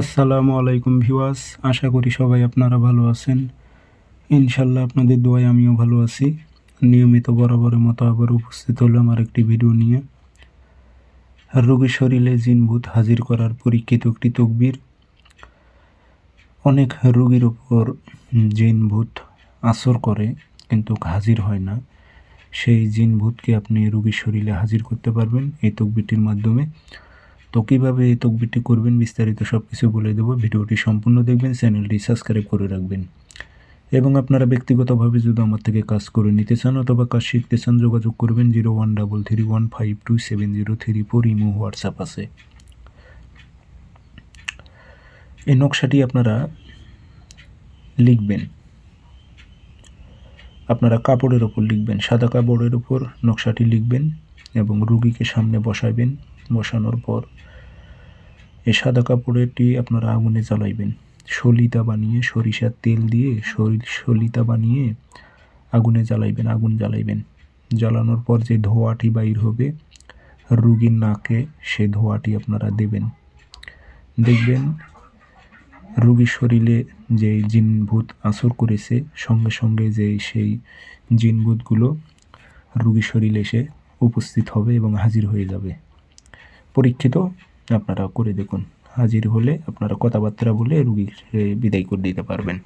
আসসালামু আলাইকুম ভিওয়াস আশা করি সবাই আপনারা ভালো আছেন। ইনশাল্লাহ আপনাদের দোয়ায় আমিও ভালো আছি। নিয়মিত বরাবরের মতো আবার উপস্থিত হলাম আর একটি ভিডিও নিয়ে। রোগীর শরীরে জিনভূত হাজির করার পরীক্ষিত একটি তকবির। অনেক রোগীর ওপর জিনভূত আসর করে, কিন্তু হাজির হয় না। সেই জিনভূতকে আপনি রোগীর শরীরে হাজির করতে পারবেন এই তকবিরটির মাধ্যমে। তো কীভাবে এই তকবিরটি করবেন বিস্তারিত সব কিছু বলে দেবো। ভিডিওটি সম্পূর্ণ দেখবেন, চ্যানেলটি সাবস্ক্রাইব করে রাখবেন। এবং আপনারা ব্যক্তিগতভাবে যদি আমার থেকে কাজ করে নিতে চান অথবা কাজ শিখতে চান, যোগাযোগ করবেন zero one double three one five two seven zero three four imo WhatsApp আছে। এই নকশাটি আপনারা লিখবেন। আপনারা কাপড়ের ওপর লিখবেন, সাদা কাপড়ের ওপর নকশাটি লিখবেন। এবং রুগীকে সামনে বসাবেন বসানোর পর এই সাদা কাপড়েরটি আপনারা আগুনে জ্বালাইবেন। সলিতা বানিয়ে সরিষার তেল দিয়ে সলিতা বানিয়ে আগুনে জ্বালাইবেন, আগুন জ্বালাইবেন। জ্বালানোর পর যে ধোঁয়াটি বাইর হবে, রুগীর নাকে সে ধোঁয়াটি আপনারা দেবেন। দেখবেন রুগীর শরীরে যে জিনভূত আসর করেছে, সঙ্গে সঙ্গে যে সেই জিনভূতগুলো রুগীর শরীরে এসে উপস্থিত হবে এবং হাজির হয়ে যাবে। পরীক্ষিত, আপনারা করে দেখুন। হাজির হলে আপনারা কথাবার্তা বলে রুগীকে বিদায় করে দিতে পারবেন।